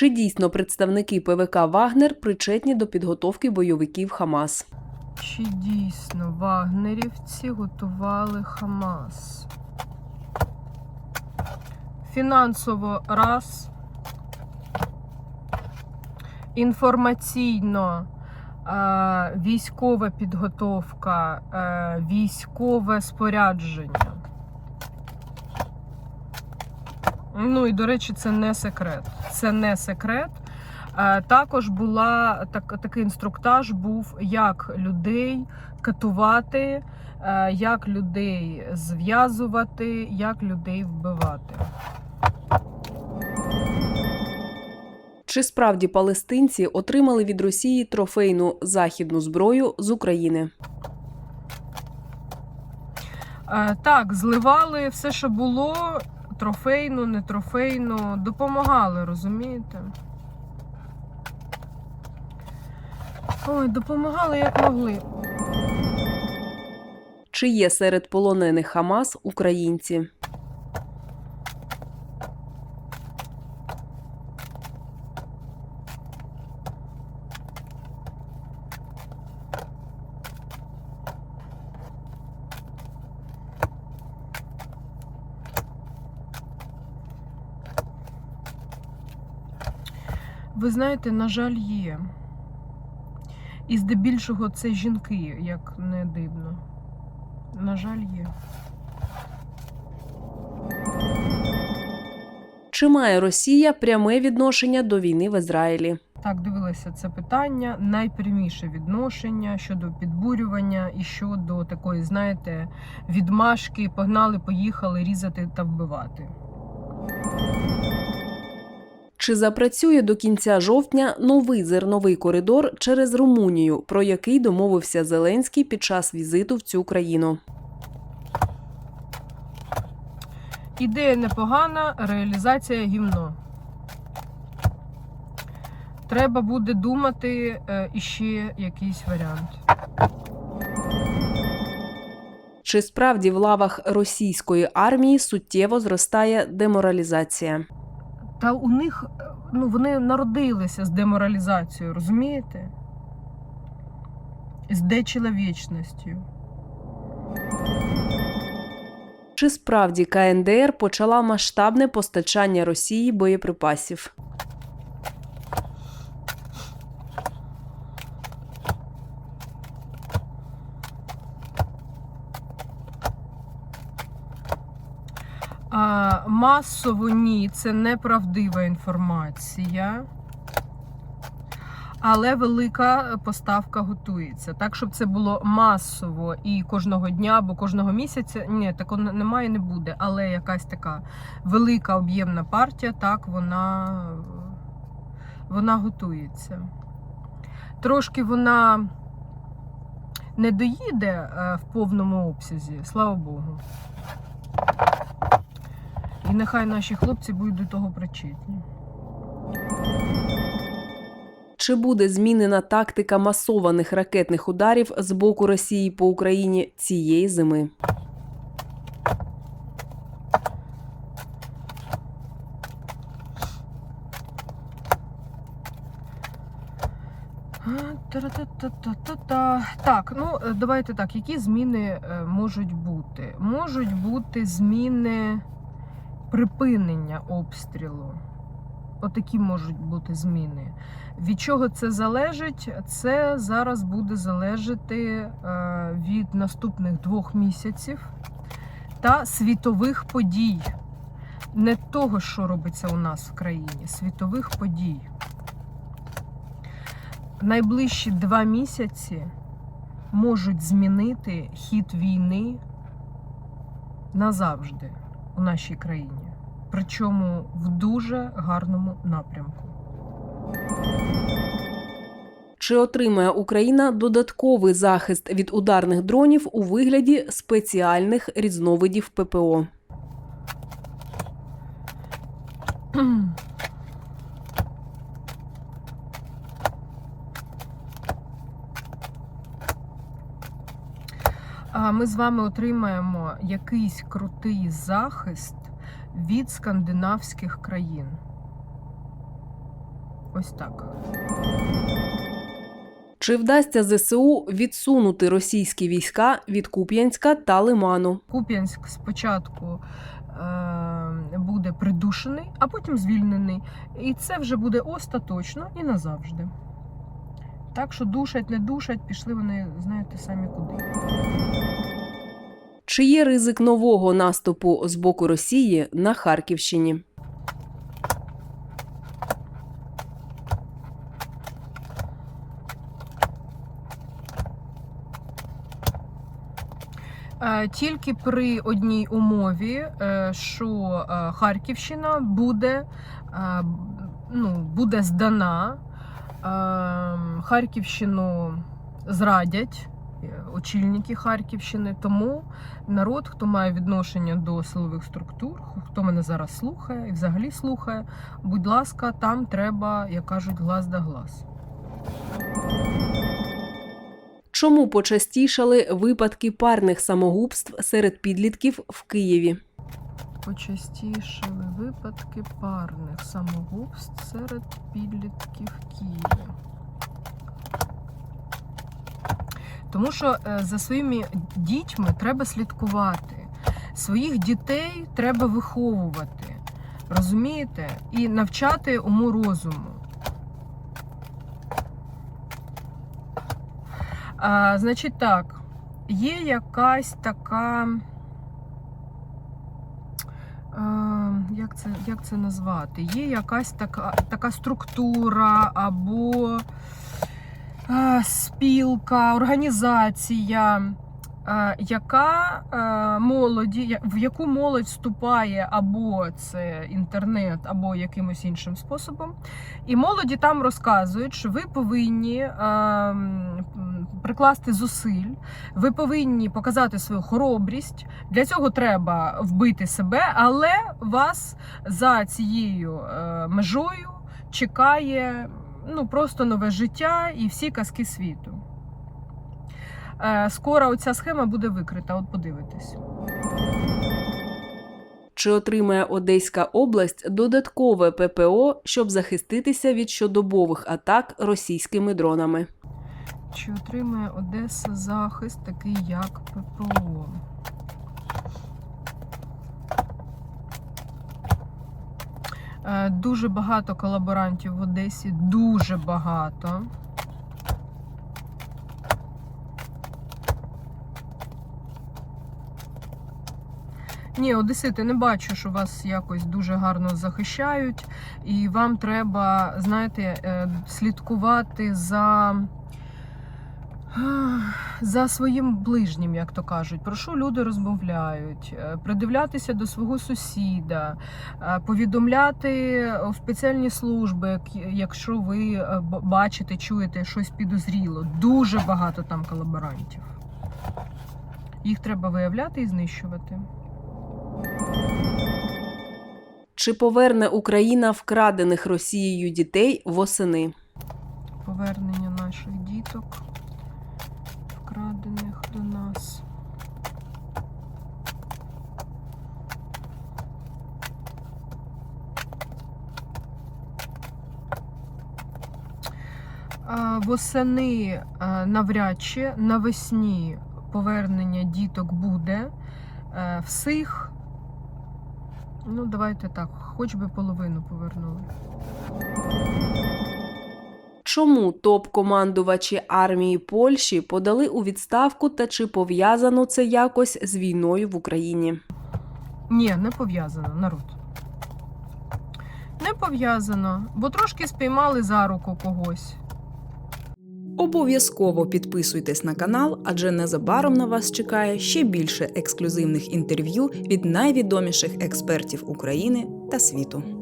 Чи дійсно представники ПВК Вагнер причетні до підготовки бойовиків Хамас? Чи дійсно вагнерівці готували Хамас? Фінансово раз. Інформаційно е, військова підготовка, е, військове спорядження. Ну і до речі, це не секрет. Це не секрет. Е, Також була так, такий інструктаж був, як людей катувати, е, як людей зв'язувати, як людей вбивати. Чи справді палестинці отримали від Росії трофейну західну зброю з України? Е, Так, зливали все, що було, трофейну, не трофейну, допомагали, розумієте? Ой, допомагали як могли. Чи є серед полонених Хамас українці? Ви знаєте, на жаль, є. І здебільшого це жінки, як не дивно. На жаль, є. Чи має Росія пряме відношення до війни в Ізраїлі? Так, дивилася це питання. Найпряміше відношення щодо підбурювання і щодо такої, знаєте, відмашки, погнали, поїхали різати та вбивати. Чи запрацює до кінця жовтня новий зерновий коридор через Румунію, про який домовився Зеленський під час візиту в цю країну? Ідея непогана, реалізація гімно. Треба буде думати е, іще якийсь варіант. Чи справді в лавах російської армії суттєво зростає деморалізація? Та у них е, ну, вони народилися з деморалізацією, розумієте? З дечеловічністю. Чи справді КНДР почала масштабне постачання Росії боєприпасів? А, масово ні, це неправдива інформація. Але велика поставка готується. Так, щоб це було масово і кожного дня або кожного місяця. Ні, такого немає, не буде. Але якась така велика об'ємна партія, так, вона, вона готується. Трошки вона не доїде е, в повному обсязі, слава Богу. І нехай наші хлопці будуть до того причетні. Чи буде змінена тактика масованих ракетних ударів з боку Росії по Україні цієї зими? Та-ра-та-та-та-та-та. Так, ну е, давайте так. Які зміни е, можуть бути? Можуть бути зміни припинення обстрілу. Отакі можуть бути зміни. Від чого це залежить? Це зараз буде залежати е, від наступних двох місяців та світових подій. Не того, що робиться у нас в країні, світових подій. Найближчі два місяці можуть змінити хід війни назавжди у нашій країні. Причому в дуже гарному напрямку. Чи отримає Україна додатковий захист від ударних дронів у вигляді спеціальних різновидів ППО? А Ми з вами отримаємо якийсь крутий захист від скандинавських країн. Ось так. Чи вдасться ЗСУ відсунути російські війська від Куп'янська та Лиману? Куп'янськ спочатку е, буде придушений, а потім звільнений. І це вже буде остаточно і назавжди. Так що душать, не душать, пішли вони, знаєте, самі куди. Чи є ризик нового наступу з боку Росії на Харківщині? Е, Тільки при одній умові, е, що е, Харківщина буде, ну, буде здана, Харківщину зрадять очільники Харківщини. Тому народ, хто має відношення до силових структур, хто мене зараз слухає і взагалі слухає, будь ласка, там треба, як кажуть, глаз да глаз. Чому почастішали випадки парних самогубств серед підлітків в Києві? Почастішали випадки парних самогубств серед підлітків Києва. Тому що е, за своїми дітьми треба слідкувати. Своїх дітей треба виховувати. Розумієте? І навчати уму розуму. А, значить так, є якась така. Е, Як це, як це назвати? Є якась така, така структура або спілка, організація, яка е, молоді, в яку молодь вступає або це інтернет, або якимось іншим способом. І молоді там розказують, що ви повинні е, прикласти зусиль, ви повинні показати свою хоробрість. Для цього треба вбити себе, але вас за цією е, межою чекає ну, просто нове життя і всі казки світу. Е, Скоро оця схема буде викрита, от подивитесь. Чи отримає Одеська область додаткове ППО, щоб захиститися від щодобових атак російськими дронами? Чи отримає Одеса захист, такий як ППО? Дуже багато колаборантів в Одесі, дуже багато. Ні, Одесити, не бачу, що вас якось дуже гарно захищають, і вам треба, знаєте, е, слідкувати за за своїм ближнім, як то кажуть, про що люди розмовляють, е, придивлятися до свого сусіда, е, повідомляти у спеціальні служби, якщо ви е, бачите, чуєте щось підозріло. Дуже багато там колаборантів. Їх треба виявляти і знищувати. Чи поверне Україна вкрадених Росією дітей восени? Повернення наших діток, вкрадених до нас. Восени навряд чи навесні повернення діток буде. Е, Всіх, ну давайте так, хоч би половину повернули. Чому топ-командувачі армії Польщі подали у відставку та чи пов'язано це якось з війною в Україні? Ні, не пов'язано, народ. Не пов'язано, бо трошки спіймали за руку когось. Обов'язково підписуйтесь на канал, адже незабаром на вас чекає ще більше ексклюзивних інтерв'ю від найвідоміших експертів України та світу.